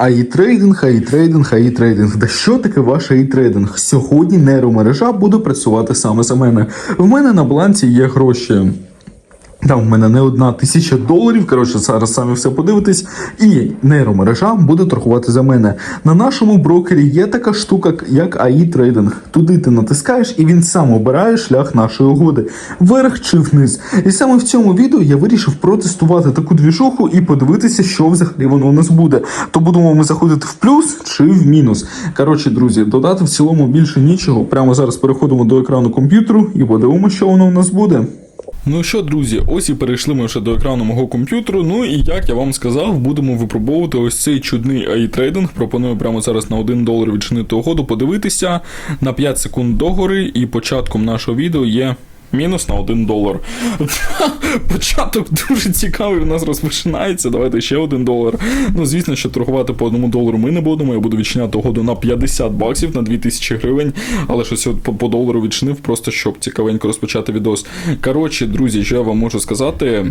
АІ трейдинг, АІ трейдинг, АІ трейдинг. Да що таке ваш АІ трейдинг? Сьогодні нейромережа буде працювати саме за мене. В мене на балансі є гроші. Там в мене не одна тисяча доларів. Коротше, зараз самі все подивитесь. І нейромережа буде торгувати за мене. На нашому брокері є така штука, як АІ трейдинг. Туди ти натискаєш, і він сам обирає шлях нашої угоди. Вверх чи вниз. І саме в цьому відео я вирішив протестувати таку двіжуху і подивитися, що взагалі воно у нас буде. То будемо ми заходити в плюс чи в мінус. Коротше, друзі, додати в цілому більше нічого. Прямо зараз переходимо до екрану комп'ютеру і подивимося, що воно у нас буде. Ну що, друзі, ось і перейшли ми вже до екрану мого комп'ютеру. Ну і як я вам сказав, будемо випробовувати ось цей чудний AI трейдинг. Пропоную прямо зараз на 1 долар відчинити угоду, подивитися на 5 секунд догори, і початком нашого відео є. Мінус на 1 долар. Початок дуже цікавий у нас розпочинається. Давайте ще 1 долар. Ну, звісно, що торгувати по 1 долару ми не будемо. Я буду відчиняти угоду на 50 баксів на 2000 гривень. Але щось по, по долару відчинив, просто щоб цікавенько розпочати відос. Коротше, друзі, що я вам можу сказати.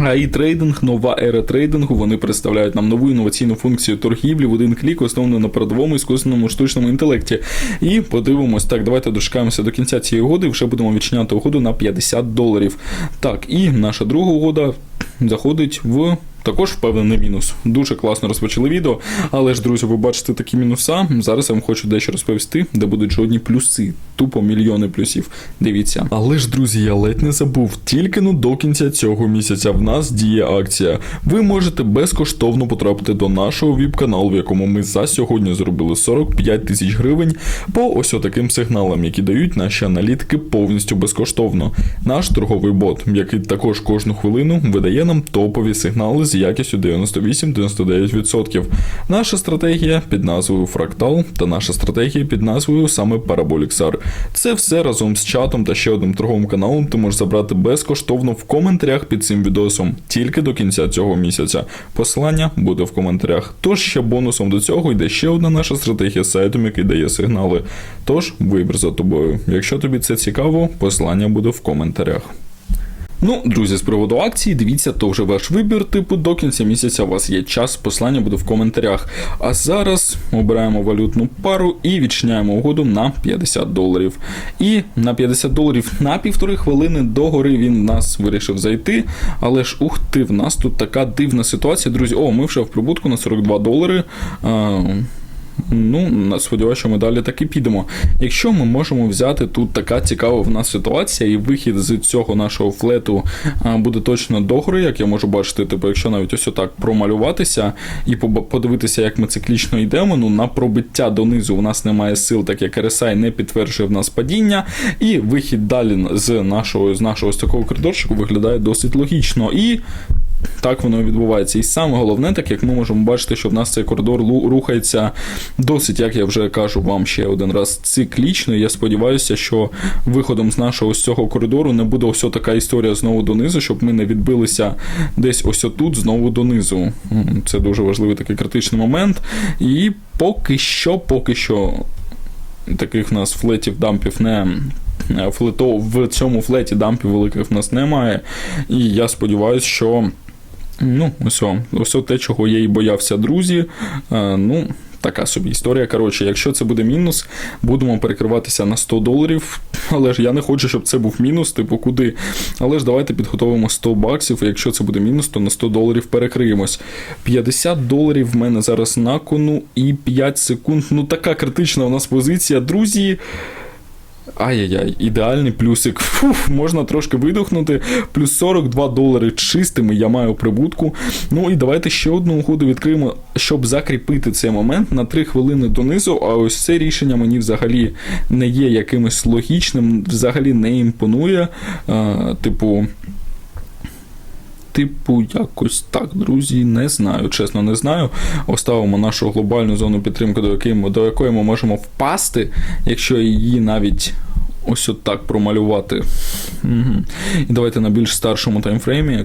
AI трейдинг, нова ера трейдингу. Вони представляють нам нову інноваційну функцію торгівлі в один клік, основану на передовому іскусному штучному інтелекті. І подивимось, так, давайте дочекаємося до кінця цієї угоди. і Вже будемо відчиняти угоду на 50 доларів. Так, і наша друга угода заходить в. Також впевнений мінус. Дуже класно розпочали відео. Але ж, друзі, ви бачите такі мінуса. Зараз я вам хочу дещо розповісти, де будуть жодні плюси. Тупо мільйони плюсів. Дивіться. Але ж, друзі, я ледь не забув. Тільки ну до кінця цього місяця в нас діє акція. Ви можете безкоштовно потрапити до нашого віп-каналу, в якому ми за сьогодні зробили 45 тисяч гривень по ось отаким сигналам, які дають наші аналітики повністю безкоштовно. Наш торговий бот, який також кожну хвилину видає нам топові сигнали з якістю 98-99%. Наша стратегія під назвою Фрактал та наша стратегія під назвою саме Parabolic Це все разом з чатом та ще одним торговим каналом ти можеш забрати безкоштовно в коментарях під цим відосом тільки до кінця цього місяця. Посилання буде в коментарях. Тож ще бонусом до цього йде ще одна наша стратегія з сайтом, який дає сигнали. Тож вибір за тобою. Якщо тобі це цікаво, посилання буде в коментарях. Ну, друзі, з приводу акції, дивіться, то вже ваш вибір. Типу, до кінця місяця у вас є час, послання буде в коментарях. А зараз обираємо валютну пару і відчиняємо угоду на 50 доларів. І на 50 доларів на півтори хвилини до гори він в нас вирішив зайти. Але ж ух ти, в нас тут така дивна ситуація, друзі. О, ми вже в прибутку на 42 долари. А, Ну, сподіваюся, що ми далі так і підемо. Якщо ми можемо взяти тут така цікава в нас ситуація, і вихід з цього нашого флету буде точно догори, як я можу бачити, типу, якщо навіть ось отак промалюватися і подивитися, як ми циклічно йдемо, ну на пробиття донизу у нас немає сил, так як RSI не підтверджує в нас падіння, і вихід далі з нашого з нашого ось такого коридорчику виглядає досить логічно. І так воно відбувається. І саме головне, так як ми можемо бачити, що в нас цей коридор рухається досить, як я вже кажу вам ще один раз, циклічно. Я сподіваюся, що виходом з нашого ось цього коридору не буде ось така історія знову донизу, щоб ми не відбилися десь ось отут знову донизу. Це дуже важливий такий критичний момент. І поки що, поки що таких в нас флетів, дампів не. е, Флето, в цьому флеті дампів великих в нас немає. І я сподіваюся, що ну, ось о те, чого я і боявся, друзі. Е, ну, така собі історія. Коротше, якщо це буде мінус, будемо перекриватися на 100 доларів. Але ж я не хочу, щоб це був мінус, типу куди. Але ж давайте підготовимо 100 баксів. і Якщо це буде мінус, то на 100 доларів перекриємось. 50 доларів в мене зараз на кону і 5 секунд. Ну така критична у нас позиція, друзі. Ай-яй-яй, ідеальний плюсик. Фух, можна трошки видохнути. Плюс 42 долари чистими я маю прибутку. Ну і давайте ще одну угоду відкриємо, щоб закріпити цей момент на 3 хвилини донизу. А ось це рішення мені взагалі не є якимось логічним, взагалі не імпонує. А, типу. Типу, якось так, друзі, не знаю, чесно, не знаю. Оставимо нашу глобальну зону підтримки, до якої ми, до якої ми можемо впасти, якщо її навіть ось отак промалювати. Угу. І давайте на більш старшому таймфреймі.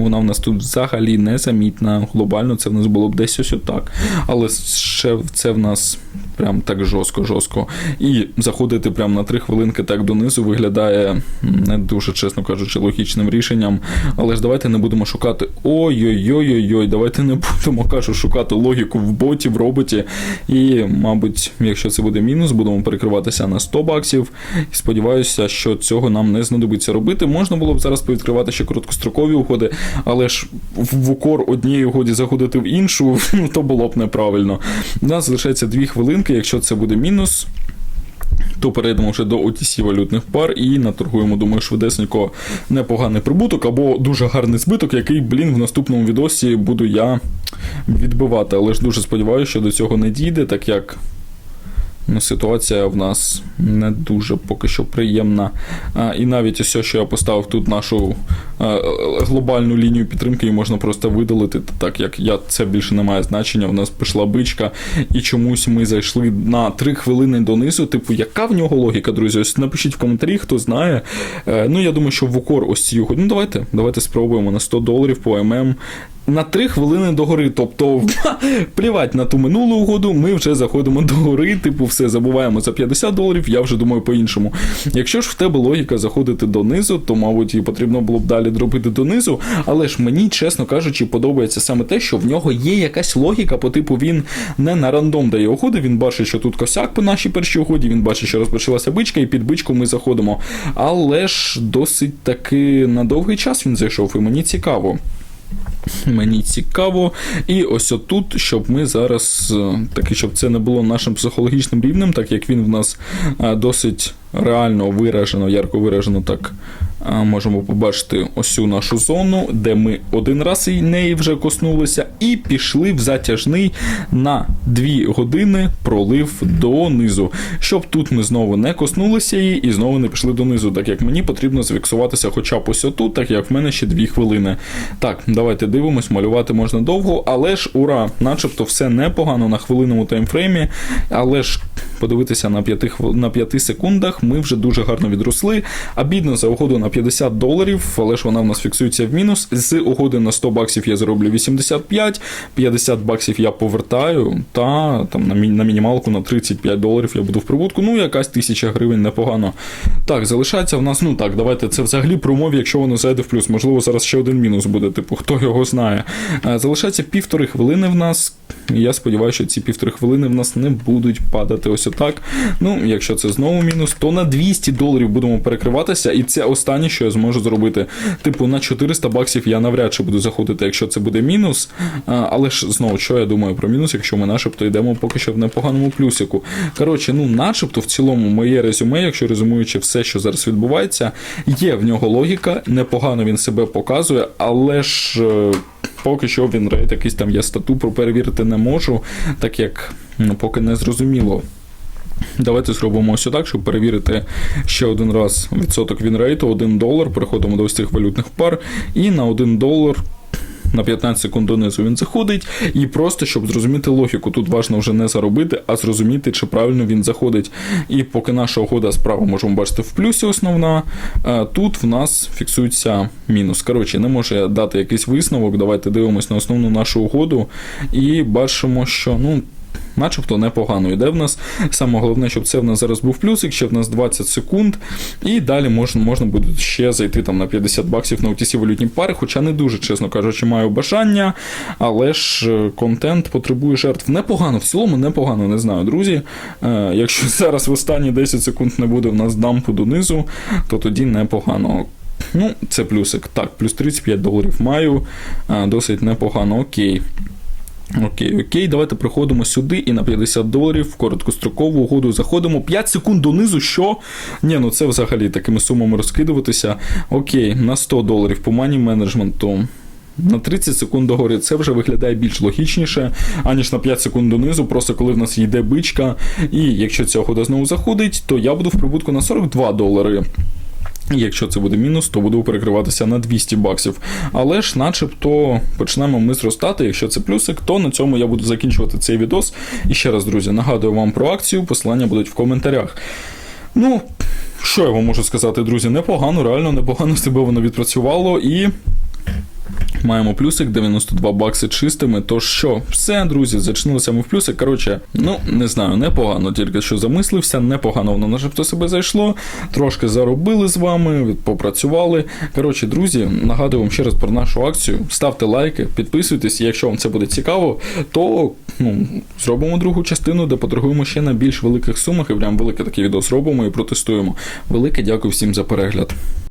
Вона в нас тут взагалі незамітна. Глобально це в нас було б десь ось отак. Але ще це в нас прям так жорстко-жорстко. І заходити прям на 3 хвилинки так донизу виглядає не дуже, чесно кажучи, логічним рішенням. Але ж давайте не будемо шукати ой-ой-ой-ой-ой, давайте не будемо кажу, шукати логіку в боті, в роботі. І, мабуть, якщо це буде мінус, будемо перекриватися на 100 баксів. І сподіваюся, що цього нам не знадобиться робити. Можна було б зараз повідкривати ще короткострокові угоди, але ж в укор однієї угоді заходити в іншу, ну, то було б неправильно. У нас залишається 2 хвилинки, якщо це буде мінус. То перейдемо вже до OTC валютних пар і наторгуємо, думаю, швидесенько непоганий прибуток або дуже гарний збиток, який, блін, в наступному відосі буду я відбивати. Але ж дуже сподіваюся, що до цього не дійде, так як ситуація в нас не дуже поки що приємна. І навіть ось, що я поставив тут нашу глобальну лінію підтримки, її можна просто видалити, так як я це більше не має значення. У нас пішла бичка, і чомусь ми зайшли на 3 хвилини донизу. Типу, яка в нього логіка, друзі? Ось напишіть в коментарі, хто знає. Е, ну, я думаю, що в укор ось угоди. Ну, давайте, давайте спробуємо на 100 доларів по ММ. На 3 хвилини до гори. Тобто, плівать на ту минулу угоду, ми вже заходимо до гори, типу, все забуваємо за 50 доларів, я вже думаю по-іншому. Якщо ж в тебе логіка заходити донизу, то, мабуть, і потрібно було б далі дробити донизу. Але ж мені, чесно кажучи, подобається саме те, що в нього є якась логіка, по типу він не на рандом дає угоди, він бачить, що тут косяк по нашій першій угоді, він бачить, що розпочалася бичка, і під бичку ми заходимо. Але ж досить таки на довгий час він зайшов, і мені цікаво. Мені цікаво. І ось отут, щоб ми зараз, е, таки, щоб це не було нашим психологічним рівнем, так як він в нас е, досить реально виражено, ярко виражено, так можемо побачити ось цю нашу зону, де ми один раз і неї вже коснулися, і пішли в затяжний на 2 години пролив донизу. Щоб тут ми знову не коснулися її і знову не пішли донизу, так як мені потрібно зафіксуватися хоча б ось отут, так як в мене ще 2 хвилини. Так, давайте дивимось, малювати можна довго, але ж ура, начебто все непогано на хвилинному таймфреймі, але ж подивитися на 5, на 5 секундах ми вже дуже гарно відросли. А бідно за угоду на 50 доларів, але ж вона в нас фіксується в мінус. З угоди на 100 баксів я зароблю 85, 50 баксів я повертаю, та там на, на мінімалку на 35 доларів я буду в прибутку. Ну, якась тисяча гривень непогано. Так, залишається в нас, ну так, давайте це взагалі про умові, якщо воно зайде в плюс. Можливо, зараз ще один мінус буде, типу, хто його знає. Е, Залишається півтори хвилини в нас. Я сподіваюся, що ці півтори хвилини в нас не будуть падати ось отак. Ну, якщо це знову мінус, то на 200 доларів будемо перекриватися, і це останнє, що я зможу зробити. Типу, на 400 баксів я навряд чи буду заходити, якщо це буде мінус. Але ж знову, що я думаю про мінус, якщо ми начебто йдемо поки що в непоганому плюсику. Коротше, ну, начебто, в цілому, моє резюме, якщо резюмуючи все, що зараз відбувається, є в нього логіка, непогано він себе показує, але ж. е, Поки що він рейд якийсь там я стату перевірити не можу, так як ну, поки не зрозуміло. Давайте зробимо ось так, щоб перевірити ще один раз відсоток вінрейту, 1 долар. Переходимо до ось цих валютних пар, і на 1 долар. На 15 секунд донизу він заходить, і просто щоб зрозуміти логіку, тут важливо вже не заробити, а зрозуміти, чи правильно він заходить. І поки наша угода справа можемо бачити в плюсі основна, е, тут в нас фіксується мінус. Коротше, не може дати якийсь висновок. Давайте дивимось на основну нашу угоду і бачимо, що ну. Начебто непогано йде в нас. Саме головне, щоб це в нас зараз був плюсик, ще в нас 20 секунд. І далі можна, можна буде ще зайти там на 50 баксів на OTC валютні пари, хоча не дуже, чесно кажучи, маю бажання. Але ж е, контент потребує жертв. Непогано, в цілому непогано, не знаю, друзі. Е, якщо зараз в останні 10 секунд не буде в нас дампу донизу, то тоді непогано. Ну, це плюсик. Так, плюс 35 доларів маю. Е, досить непогано, окей. Окей, окей, давайте приходимо сюди і на 50 доларів в короткострокову угоду заходимо. 5 секунд донизу, що? Ні, ну це взагалі такими сумами розкидуватися. Окей, на 100 доларів по мані менеджменту. На 30 секунд догори це вже виглядає більш логічніше, аніж на 5 секунд донизу, просто коли в нас йде бичка. І якщо ця угода знову заходить, то я буду в прибутку на 42 долари. Якщо це буде мінус, то буду перекриватися на 200 баксів. Але ж, начебто, почнемо ми зростати. Якщо це плюсик, то на цьому я буду закінчувати цей відос. І ще раз, друзі, нагадую вам про акцію, посилання будуть в коментарях. Ну, що я вам можу сказати, друзі? Непогано, реально непогано себе воно відпрацювало і. Маємо плюсик 92 бакси чистими. То що, все, друзі, зачинилися ми в плюсик. Коротше, ну не знаю, непогано, тільки що замислився, непогано воно начебто себе зайшло. Трошки заробили з вами, попрацювали. Коротше, друзі, нагадую вам ще раз про нашу акцію. Ставте лайки, підписуйтесь, якщо вам це буде цікаво, то ну, зробимо другу частину, де поторгуємо ще на більш великих сумах і прям велике таке відео зробимо і протестуємо. Велике дякую всім за перегляд.